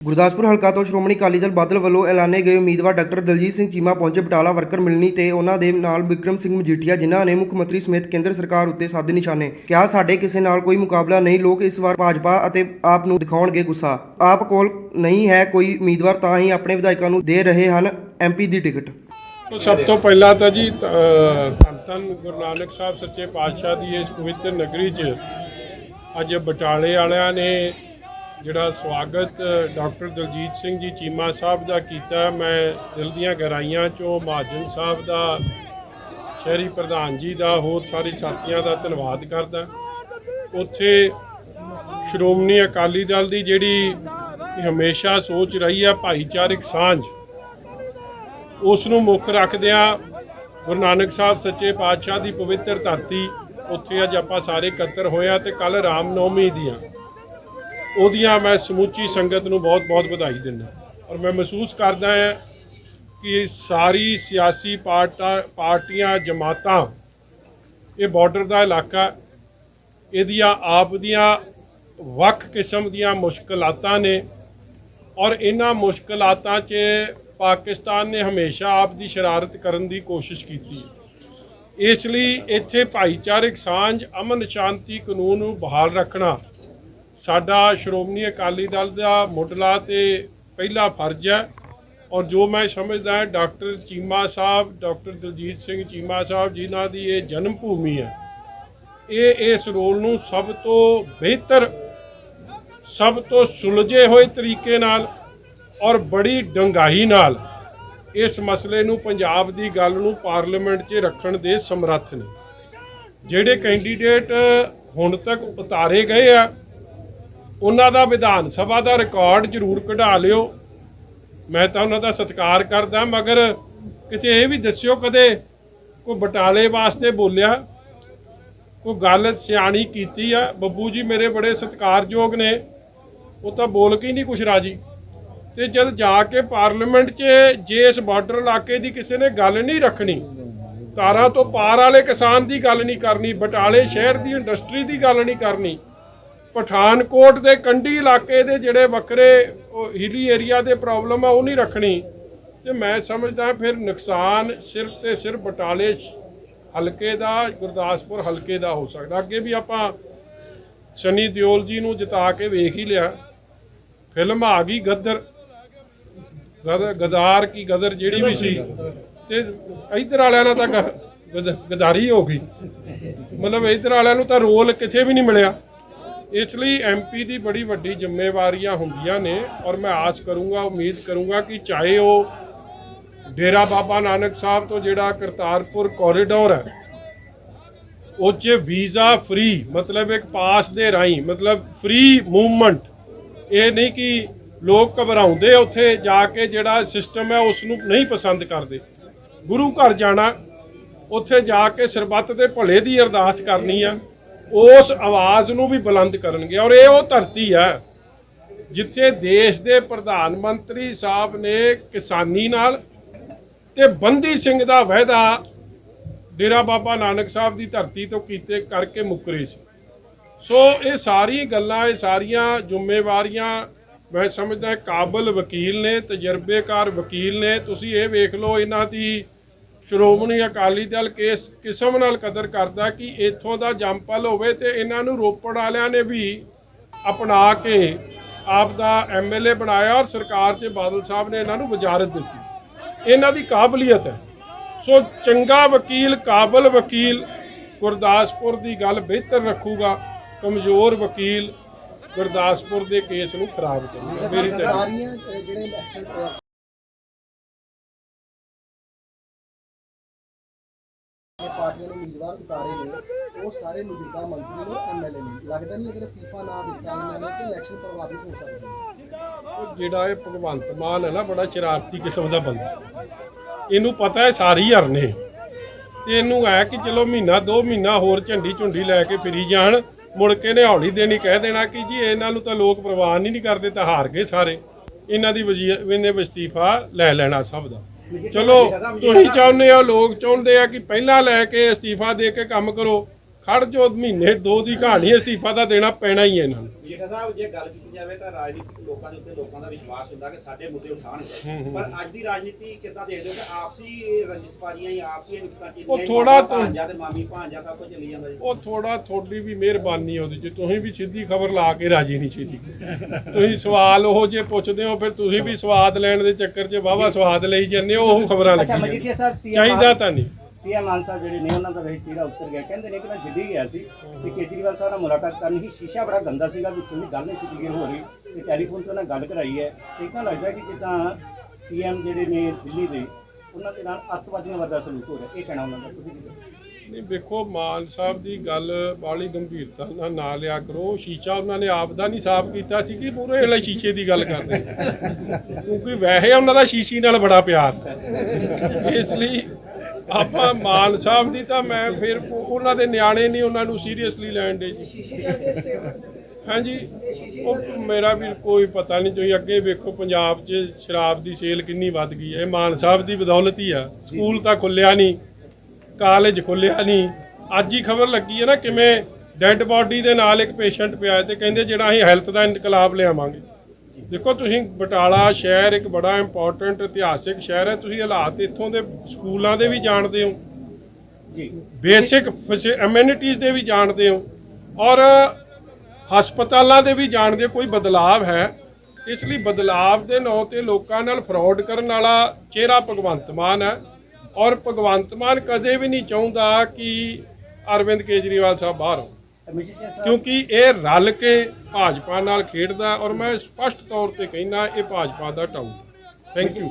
ਗੁਰਦਾਸਪੁਰ ਹਲਕਾ ਤੋਂ ਸ਼੍ਰੋਮਣੀ ਅਕਾਲੀ ਦਲ ਬਾਦਲ ਵੱਲੋਂ ਐਲਾਨੇ ਗਏ ਉਮੀਦਵਾਰ ਡਾਕਟਰ ਦਲਜੀਤ ਸਿੰਘ ਚੀਮਾ, ਪਹੁੰਚੇ ਬਟਾਲਾ ਵਰਕਰ ਮਿਲਣੀ ਤੇ ਉਹਨਾਂ ਦੇ ਨਾਲ ਵਿਕਰਮ ਸਿੰਘ ਮਜੀਠੀਆ, ਜਿਨ੍ਹਾਂ ਨੇ ਮੁੱਖ ਮੰਤਰੀ ਸਮੇਤ ਕੇਂਦਰ ਸਰਕਾਰ ਉੱਤੇ ਸਾਧੇ ਨਿਸ਼ਾਨੇ। ਕਿਹਾ, ਸਾਡੇ ਕਿਸੇ ਨਾਲ ਕੋਈ ਮੁਕਾਬਲਾ ਨਹੀਂ, ਲੋਕ ਇਸ ਵਾਰ ਭਾਜਪਾ ਅਤੇ ਆਪ ਨੂੰ ਦਿਖਾਉਣਗੇ ਗੁੱਸਾ। ਆਪ ਕੋਲ ਨਹੀਂ ਹੈ ਕੋਈ ਉਮੀਦਵਾਰ, ਤਾਂ ਹੀ ਆਪਣੇ ਵਿਧਾਇਕਾਂ ਨੂੰ ਦੇ ਰਹੇ ਹਨ ਐਮਪੀ ਦੀ ਟਿਕਟ। ਸਭ ਤੋਂ ਪਹਿਲਾਂ ਤਾਂ ਜੀ ਧੰਨ ਧੰਨ ਗੁਰੂ ਨਾਨਕ ਸਾਹਿਬ ਸੱਚੇ ਪਾਤਸ਼ਾਹ ਦੀ ਇਸ ਪਵਿੱਤਰ ਨਗਰੀ 'ਚ ਅੱਜ ਬਟਾਲੇ ਵਾਲਿਆਂ ਨੇ ਜਿਹੜਾ ਸਵਾਗਤ ਡਾਕਟਰ ਦਲਜੀਤ ਸਿੰਘ ਜੀ ਚੀਮਾ ਸਾਹਿਬ ਦਾ ਕੀਤਾ ਮੈਂ ਦਿਲ ਦੀਆਂ ਗਹਿਰਾਈਆਂ 'ਚੋਂ ਮਹਾਜਨ ਸਾਹਿਬ ਦਾ, ਸ਼ਹਿਰੀ ਪ੍ਰਧਾਨ ਜੀ ਦਾ, ਹੋਰ ਸਾਰੇ ਸਾਥੀਆਂ ਦਾ ਧੰਨਵਾਦ ਕਰਦਾ ਉੱਥੇ ਸ਼੍ਰੋਮਣੀ ਅਕਾਲੀ ਦਲ ਦੀ ਜਿਹੜੀ ਹਮੇਸ਼ਾ ਸੋਚ ਰਹੀ ਹੈ ਭਾਈਚਾਰਕ ਸਾਂਝ, ਉਸ ਨੂੰ ਮੁੱਖ ਰੱਖਦਿਆਂ ਗੁਰੂ ਨਾਨਕ ਸਾਹਿਬ ਸੱਚੇ ਪਾਤਸ਼ਾਹ ਦੀ ਪਵਿੱਤਰ ਧਰਤੀ ਉੱਥੇ ਅੱਜ ਆਪਾਂ ਸਾਰੇ ਇਕੱਤਰ ਹੋਇਆ ਤੇ ਕੱਲ ਰਾਮਨੌਮੀ ਦੀਆਂ ਉਹਦੀਆਂ ਮੈਂ ਸਮੁੱਚੀ ਸੰਗਤ ਨੂੰ ਬਹੁਤ-ਬਹੁਤ ਵਧਾਈ ਦਿੰਦਾ। ਔਰ ਮੈਂ ਮਹਿਸੂਸ ਕਰਦਾ ਹਾਂ ਕਿ ਸਾਰੀ ਸਿਆਸੀ ਪਾਰਟਾਂ, ਪਾਰਟੀਆਂ, ਜਮਾਤਾਂ, ਇਹ ਬਾਰਡਰ ਦਾ ਇਲਾਕਾ, ਇਹਦੀਆਂ ਆਪ ਦੀਆਂ ਵੱਖ ਕਿਸਮ ਦੀਆਂ ਮੁਸ਼ਕਲਾਤਾਂ ਨੇ ਔਰ ਇਹਨਾਂ ਮੁਸ਼ਕਲਾਤਾਂ 'ਚ ਪਾਕਿਸਤਾਨ ਨੇ ਹਮੇਸ਼ਾ ਆਪ ਦੀ ਸ਼ਰਾਰਤ ਕਰਨ ਦੀ ਕੋਸ਼ਿਸ਼ ਕੀਤੀ ਇਸ ਲਈ ਇੱਥੇ ਭਾਈਚਾਰਕ ਸਾਂਝ, ਅਮਨ ਸ਼ਾਂਤੀ ਕਾਨੂੰਨ ਨੂੰ ਬਹਾਲ ਰੱਖਣਾ ਸਾਡਾ ਸ਼੍ਰੋਮਣੀ ਅਕਾਲੀ ਦਲ ਦਾ ਮੁੱਢਲਾ ਤੇ ਪਹਿਲਾ ਫਰਜ਼ ਹੈ ਔਰ ਜੋ ਮੈਂ ਸਮਝਦਾ ਹਾਂ, ਡਾਕਟਰ ਚੀਮਾ ਸਾਹਿਬ, ਡਾਕਟਰ ਦਲਜੀਤ ਸਿੰਘ ਚੀਮਾ ਸਾਹਿਬ ਜਿਨ੍ਹਾਂ ਦੀ ਇਹ ਜਨਮ ਭੂਮੀ ਹੈ, ਇਹ ਇਸ ਰੋਲ ਨੂੰ ਸਭ ਤੋਂ ਬਿਹਤਰ, ਸਭ ਤੋਂ ਸੁਲਝੇ ਹੋਏ ਤਰੀਕੇ ਨਾਲ ਔਰ ਬੜੀ ਡੰਗਾਈ ਨਾਲ ਇਸ ਮਸਲੇ ਨੂੰ ਪੰਜਾਬ ਦੀ ਗੱਲ ਨੂੰ ਪਾਰਲੀਮੈਂਟ 'ਚ ਰੱਖਣ ਦੇ ਸਮਰੱਥ ਨੇ। ਜਿਹੜੇ ਕੈਂਡੀਡੇਟ ਹੁਣ ਤੱਕ ਉਤਾਰੇ ਗਏ ਆ ਉਹਨਾਂ ਦਾ ਵਿਧਾਨ ਸਭਾ ਦਾ ਰਿਕਾਰਡ ਜ਼ਰੂਰ ਕਢਾ ਲਿਓ। ਮੈਂ ਤਾਂ ਉਹਨਾਂ ਦਾ ਸਤਿਕਾਰ ਕਰਦਾ, ਮਗਰ ਕਿਤੇ ਇਹ ਵੀ ਦੱਸਿਓ ਕਦੇ ਕੋਈ ਬਟਾਲੇ ਵਾਸਤੇ ਬੋਲਿਆ, ਕੋਈ ਗੱਲ ਸਿਆਣੀ ਕੀਤੀ ਆ। ਬੱਬੂ ਜੀ ਮੇਰੇ ਬੜੇ ਸਤਿਕਾਰਯੋਗ ਨੇ, ਉਹ ਤਾਂ ਬੋਲ ਕੇ ਹੀ ਨਹੀਂ ਕੁਛ ਰਾਜੀ। ਤੇ ਜਦ ਜਾ ਕੇ ਪਾਰਲੀਮੈਂਟ 'ਚ ਜੇ ਇਸ ਬਾਰਡਰ ਇਲਾਕੇ ਦੀ ਕਿਸੇ ਨੇ ਗੱਲ ਨਹੀਂ ਰੱਖਣੀ, ਤਾਰਾਂ ਤੋਂ ਪਾਰ ਵਾਲੇ ਕਿਸਾਨ ਦੀ ਗੱਲ ਨਹੀਂ ਕਰਨੀ, ਬਟਾਲੇ ਸ਼ਹਿਰ ਦੀ, ਇੰਡਸਟਰੀ ਦੀ ਗੱਲ ਨਹੀਂ ਕਰਨੀ ਪਠਾਨਕੋਟ ਦੇ ਕੰਢੀ ਇਲਾਕੇ ਦੇ ਜਿਹੜੇ ਵੱਖਰੇ ਹਿਲੀ ਏਰੀਆ ਦੇ ਪ੍ਰੋਬਲਮ ਆ, ਉਹ ਨਹੀਂ ਰੱਖਣੀ। ਤੇ ਮੈਂ ਸਮਝਦਾ ਫਿਰ ਨੁਕਸਾਨ ਸਿਰਫ ਤੇ ਸਿਰਫ ਬਟਾਲੇ ਹਲਕੇ ਦਾ, ਗੁਰਦਾਸਪੁਰ ਹਲਕੇ ਦਾ ਹੋ ਸਕਦਾ। ਅੱਗੇ ਵੀ ਆਪਾਂ ਸ਼ਨੀ ਦਿਓਲ ਜੀ ਨੂੰ ਜਿਤਾ ਕੇ ਵੇਖ ਹੀ ਲਿਆ। ਫਿਲਮ ਆ ਗਈ ਗਦਰ। ਗਦਾਰ ਕੀ ਗਦਰ ਜਿਹੜੀ ਵੀ ਸੀ। ਤੇ ਇਧਰ ਵਾਲਿਆਂ ਨਾਲ ਤਾਂ ਗਦਾਰੀ ਹੋ ਗਈ। ਮਤਲਬ ਇਧਰ ਵਾਲਿਆਂ ਨੂੰ ਤਾਂ ਰੋਲ ਕਿਤੇ ਵੀ ਨਹੀਂ ਮਿਲਿਆ। ਇਸ ਲਈ ਐਮਪੀ ਦੀ ਬੜੀ ਵੱਡੀ ਜ਼ਿੰਮੇਵਾਰੀਆਂ ਹੁੰਦੀਆਂ ਨੇ ਔਰ ਮੈਂ ਆਸ ਕਰੂੰਗਾ, ਉਮੀਦ ਕਰੂੰਗਾ ਕਿ ਚਾਹੇ ਉਹ ਡੇਰਾ ਬਾਬਾ ਨਾਨਕ ਸਾਹਿਬ ਤੋਂ ਜਿਹੜਾ ਕਰਤਾਰਪੁਰ ਕੋਰੀਡੋਰ ਹੈ, ਉਹ 'ਚ ਵੀਜ਼ਾ ਫ੍ਰੀ ਮਤਲਬ ਇੱਕ ਪਾਸ ਦੇ ਰਾਹੀਂ, ਮਤਲਬ ਫ੍ਰੀ ਮੂਵਮੈਂਟ ਇਹ ਨਹੀਂ ਕਿ ਲੋਕ ਘਬਰਾਉਂਦੇ ਉੱਥੇ ਜਾ ਕੇ ਜਿਹੜਾ ਸਿਸਟਮ ਹੈ ਉਸ ਨੂੰ ਨਹੀਂ ਪਸੰਦ ਕਰਦੇ। ਗੁਰੂ ਘਰ ਜਾਣਾ, ਉੱਥੇ ਜਾ ਕੇ ਸਰਬੱਤ ਦੇ ਭਲੇ ਦੀ ਅਰਦਾਸ ਕਰਨੀ ਆ। ਉਸ ਆਵਾਜ਼ ਨੂੰ ਵੀ ਬੁਲੰਦ ਕਰਨਗੇ ਔਰ ਇਹ ਉਹ ਧਰਤੀ ਹੈ ਜਿੱਥੇ ਦੇਸ਼ ਦੇ ਪ੍ਰਧਾਨ ਮੰਤਰੀ ਸਾਹਿਬ ਨੇ ਕਿਸਾਨੀ ਨਾਲ ਤੇ ਬੰਦੀ ਸਿੰਘ ਦਾ ਵਾਅਦਾ ਡੇਰਾ ਬਾਬਾ ਨਾਨਕ ਸਾਹਿਬ ਦੀ ਧਰਤੀ ਤੋਂ ਕੀਤੇ ਕਰਕੇ ਮੁੱਕਰੇ ਸੀ। ਸੋ ਇਹ ਸਾਰੀ ਗੱਲਾਂ, ਇਹ ਸਾਰੀਆਂ ਜ਼ਿੰਮੇਵਾਰੀਆਂ ਮੈਂ ਸਮਝਦਾ ਕਾਬਲ ਵਕੀਲ ਨੇ, ਤਜਰਬੇਕਾਰ ਵਕੀਲ ਨੇ, ਤੁਸੀਂ ਇਹ ਵੇਖ ਲਓ ਇਹਨਾਂ ਦੀ ਸ਼੍ਰੋਮਣੀ ਅਕਾਲੀ ਦਲ ਕੇਸ ਕਿਸਮ ਨਾਲ ਕਦਰ ਕਰਦਾ ਕਿ ਇੱਥੋਂ ਦਾ ਜੰਪਲ ਹੋਵੇ ਤੇ ਇਹਨਾਂ ਨੂੰ ਰੋਪੜ ਵਾਲਿਆਂ ਨੇ ਵੀ ਅਪਣਾ ਕੇ ਆਪ ਦਾ ਐਮਐਲਏ ਬਣਾਇਆ ਔਰ ਸਰਕਾਰ 'ਚ ਬਾਦਲ ਸਾਹਿਬ ਨੇ ਇਹਨਾਂ ਨੂੰ ਵਜ਼ਾਰਤ ਦਿੱਤੀ। ਇਹਨਾਂ ਦੀ ਕਾਬਲੀਅਤ ਹੈ। ਸੋ ਚੰਗਾ ਵਕੀਲ, ਕਾਬਲ ਵਕੀਲ ਗੁਰਦਾਸਪੁਰ ਦੀ ਗੱਲ ਬਿਹਤਰ ਰੱਖੂਗਾ। ਕਮਜ਼ੋਰ ਵਕੀਲ ਗੁਰਦਾਸਪੁਰ ਦੇ ਕੇਸ ਨੂੰ ਖਰਾਬ ਕਰੂਗਾ। ਮੇਰੀ ਤਾਂ। ਪਾਰਟੀਆਂ ਨੇ ਉਮੀਦਵਾਰ ਉਤਾਰੇ ਨੇ, ਉਹ ਸਾਰੇ ਮੌਜੂਦਾ ਮੰਤਰੀ ਨੇ ਐਮਐਲਏ ਨੇ। ਲੱਗਦਾ ਨਹੀਂ ਅਗਰ ਅਸਤੀਫਾ ਨਾ ਦਿੱਤਾ ਇਹਨਾਂ ਨੇ ਤਾਂ ਇਲੈਕਸ਼ਨ ਪ੍ਰਭਾਵਿਤ ਹੋ ਸਕਦੇ ਜਿਹੜਾ ਇਹ ਭਗਵੰਤ ਮਾਨ ਹੈ ਨਾ, ਬੜਾ ਸ਼ਰਾਰਤੀ ਕਿਸਮ ਦਾ ਬੰਦਾ ਇਹਨੂੰ ਪਤਾ ਹੈ ਸਾਰੀ ਹਰਨੇ ਤੇ ਇਹਨੂੰ ਐ ਕਿ ਚਲੋ ਮਹੀਨਾ, ਦੋ ਮਹੀਨਾ ਹੋਰ ਝੰਡੀ ਝੁੰਡੀ ਲੈ ਕੇ ਫਿਰੀ ਜਾਣ, ਮੁੜ ਕੇ ਨੇ ਹੌਲੀ ਦੇਣੀ ਕਹਿ ਦੇਣਾ ਕਿ ਜੀ ਇਹਨਾਂ ਨੂੰ ਤਾਂ ਲੋਕ ਪ੍ਰਵਾਨ ਹੀ ਨਹੀਂ ਕਰਦੇ, ਤਾਂ ਹਾਰ ਗਏ ਸਾਰੇ। ਇਹਨਾਂ ਦੀ ਵਜ਼ੀਰ ਇਹਨੇ ਵਸਤੀਫਾ ਲੈ ਲੈਣਾ ਸਭ ਦਾ। ਚਲੋ, ਤੁਸੀਂ ਚਾਹੁੰਦੇ ਹੋ, ਲੋਕ ਚਾਹੁੰਦੇ ਆ ਕਿ ਪਹਿਲਾਂ ਲੈ ਕੇ ਅਸਤੀਫਾ ਦੇ ਕੇ ਕੰਮ ਕਰੋ। ਖੜ ਜੋ ਮਹੀਨੇ ਦੋ ਦੀ ਕਹਾਣੀ ਅਸਤੀਫਾ ਤਾਂ ਦੇਣਾ ਪੈਣਾ ਹੀ ਹੈ ਇਹਨਾਂ ਨੂੰ। ਜੇਠਾ ਸਾਹਿਬ ਜੇ ਗੱਲ ਕੀਤੀ ਜਾਵੇ ਤਾਂ ਰਾਜਨੀਤਿਕ ਲੋਕਾਂ ਦੇ ਉੱਤੇ ਲੋਕਾਂ ਦਾ ਵਿਸ਼ਵਾਸ ਹੁੰਦਾ ਕਿ ਸਾਡੇ ਮੁੱਦੇ ਉਠਾਣਗੇ ਪਰ ਅੱਜ ਦੀ ਰਾਜਨੀਤੀ ਕਿੱਦਾਂ ਦੇਖਦੇ ਹੋ ਕਿ ਆਪਸੀ ਰੰਜਿਸ਼ਬਾਜ਼ੀਆਂ ਹੀ ਆਪਸੀ ਨੁਕਤਾਂ ਉਹ ਥੋੜ੍ਹਾ ਤਾਂ- ਭਾਂਜਾ ਤੇ ਮਾਮੀ ਭਾਂਜਾ ਸਭ ਕੁਝ ਚੱਲੀ ਜਾਂਦਾ ਜੀ। ਉਹ ਥੋੜਾ ਤੁਹਾਡੀ ਵੀ ਮਿਹਰਬਾਨੀ ਉਹਦੇ ਚ ਤੁਸੀਂ ਵੀ ਸਿੱਧੀ ਖਬਰ ਲਾ ਕੇ ਰਾਜੀ ਨਹੀਂ ਛੇਤੀ। ਤੁਸੀਂ ਸਵਾਲ ਉਹ ਜੇ ਪੁੱਛਦੇ ਹੋ ਫਿਰ ਤੁਸੀਂ ਵੀ ਸਵਾਦ ਲੈਣ ਦੇ ਚੱਕਰ 'ਚ ਵਾਵਾ ਸਵਾਦ ਲਈ ਜਾਂਦੇ ਹੋ ਉਹ ਖਬਰਾਂ ਲੱਗੀ ਚਾਹੀਦਾ ਤਾਂ ਨਹੀਂ। ਸੀਐਮ ਮਾਨ ਸਾਹਿਬ ਜਿਹੜੇ ਨੇ, ਉਹਨਾਂ ਦਾ ਵੇਖ ਚਿਹਰਾ ਉੱਤਰ ਗਿਆ। ਕਹਿੰਦੇ ਨੇ ਕਿ ਮੈਂ ਦਿੱਲੀ ਗਿਆ ਸੀ ਤੇ ਕੇਜਰੀਵਾਲ ਸਾਹਿਬ ਨਾਲ ਮੁਲਾਕਾਤ ਕਰਨ ਹੀ ਸ਼ੀਸ਼ਾ ਬੜਾ ਗੰਦਾ ਸੀਗਾ, ਵਿੱਚੋਂ ਦੀ ਗੱਲ ਨਹੀਂ ਸੀ ਕਲੀਅਰ ਹੋ ਰਹੀ ਤੇ ਟੈਲੀਫੋਨ ਤੇ ਉਹਨਾਂ ਗੱਲ ਕਰਾਈ ਹੈ। ਤੇ ਇਦਾਂ ਲੱਗਦਾ ਕਿ ਜਿੱਦਾਂ ਸੀਐਮ ਜਿਹੜੇ ਨੇ ਦਿੱਲੀ ਦੇ, ਉਹਨਾਂ ਦੇ ਨਾਲ ਅੱਤਵਾਦੀਆਂ ਵਰਗਾ ਸਲੂਕ ਹੋ ਰਿਹਾ। ਇਹ ਕਹਿਣਾ ਉਹਨਾਂ ਦਾ, ਤੁਸੀਂ ਕੀ ਨਹੀਂ, ਵੇਖੋ, ਮਾਨ ਸਾਹਿਬ ਦੀ ਗੱਲ ਬਾਲੀ ਗੰਭੀਰਤਾ ਨਾਲ ਨਾ ਲਿਆ ਕਰੋ। ਸ਼ੀਸ਼ਾ ਉਹਨਾਂ ਨੇ ਆਪ ਦਾ ਨਹੀਂ ਸਾਫ਼ ਕੀਤਾ ਸੀ ਕਿ ਪੂਰੇ ਵੇਲੇ ਸ਼ੀਸ਼ੇ ਦੀ ਗੱਲ ਕਰਦੇ ਕਿਉਂਕਿ ਵੈਸੇ ਉਹਨਾਂ ਦਾ ਸ਼ੀਸ਼ੀ ਨਾਲ ਬੜਾ ਪਿਆਰ। ਇਸ ਲਈ ਆਪਾਂ ਮਾਨ ਸਾਹਿਬ ਦੀ ਤਾਂ ਮੈਂ ਫਿਰ ਉਹ- ਉਹਨਾਂ ਦੇ ਨਿਆਣੇ ਨਹੀਂ ਉਹਨਾਂ ਨੂੰ ਸੀਰੀਅਸਲੀ ਲੈਣ ਦੇ ਜੀ। ਹਾਂਜੀ। ਉਹ ਮੇਰਾ ਵੀ ਕੋਈ ਪਤਾ ਨਹੀਂ ਤੁਸੀਂ ਅੱਗੇ ਵੇਖੋ ਪੰਜਾਬ 'ਚ ਸ਼ਰਾਬ ਦੀ ਸੇਲ ਕਿੰਨੀ ਵੱਧ ਗਈ ਹੈ। ਇਹ ਮਾਨ ਸਾਹਿਬ ਦੀ ਬਦੌਲਤ ਹੀ ਆ। ਸਕੂਲ ਤਾਂ ਖੁੱਲਿਆ ਨਹੀਂ ਕਾਲਜ ਖੁੱਲਿਆ ਨਹੀਂ। ਅੱਜ ਹੀ ਖਬਰ ਲੱਗੀ ਹੈ ਨਾ ਕਿਵੇਂ ਡੈੱਡ ਬਾਡੀ ਦੇ ਨਾਲ ਇੱਕ ਪੇਸ਼ੈਂਟ ਪਿਆ ਤੇ ਕਹਿੰਦੇ ਜਿਹੜਾ ਅਸੀਂ ਹੈਲਥ ਦਾ ਇਨਕਲਾਬ ਲਿਆਵਾਂਗੇ। ਦੇਖੋ ਤੁਸੀਂ ਬਟਾਲਾ ਸ਼ਹਿਰ ਇੱਕ ਬੜਾ ਇੰਪੋਰਟੈਂਟ ਇਤਿਹਾਸਿਕ ਸ਼ਹਿਰ ਹੈ ਤੁਸੀਂ ਹਾਲਾਤ ਇੱਥੋਂ ਦੇ ਸਕੂਲਾਂ ਦੇ ਵੀ ਜਾਣਦੇ ਹੋ। ਜੀ। ਬੇਸਿਕ ਐਮਿਨਿਟੀਜ਼ ਦੇ ਵੀ ਜਾਣਦੇ ਹੋ। ਔਰ ਹਸਪਤਾਲਾਂ ਦੇ ਵੀ ਜਾਣਦੇ ਹੋ ਕੋਈ ਬਦਲਾਵ ਹੈ। ਇਸ ਲਈ ਬਦਲਾਵ ਦੇ ਨਾਂ ਤੇ ਲੋਕਾਂ ਨਾਲ ਫਰਾਡ ਕਰਨ ਵਾਲਾ ਚਿਹਰਾ ਭਗਵੰਤ ਮਾਨ ਹੈ। ਔਰ ਭਗਵੰਤ ਮਾਨ ਕਦੇ ਵੀ ਨਹੀਂ ਚਾਹੁੰਦਾ ਕਿ ਅਰਵਿੰਦ ਕੇਜਰੀਵਾਲ ਸਾਹਿਬ ਬਾਹਰ ਹੋਣ ਕਿਉਂਕਿ ਇਹ ਰਲ ਕੇ ਭਾਜਪਾ ਨਾਲ ਖੇਡਦਾ ਔਰ ਮੈਂ ਸਪਸ਼ਟ ਤੌਰ ਤੇ ਕਹਿਣਾ ਇਹ ਭਾਜਪਾ ਦਾ ਟਾਊ ਥੈਂਕ ਯੂ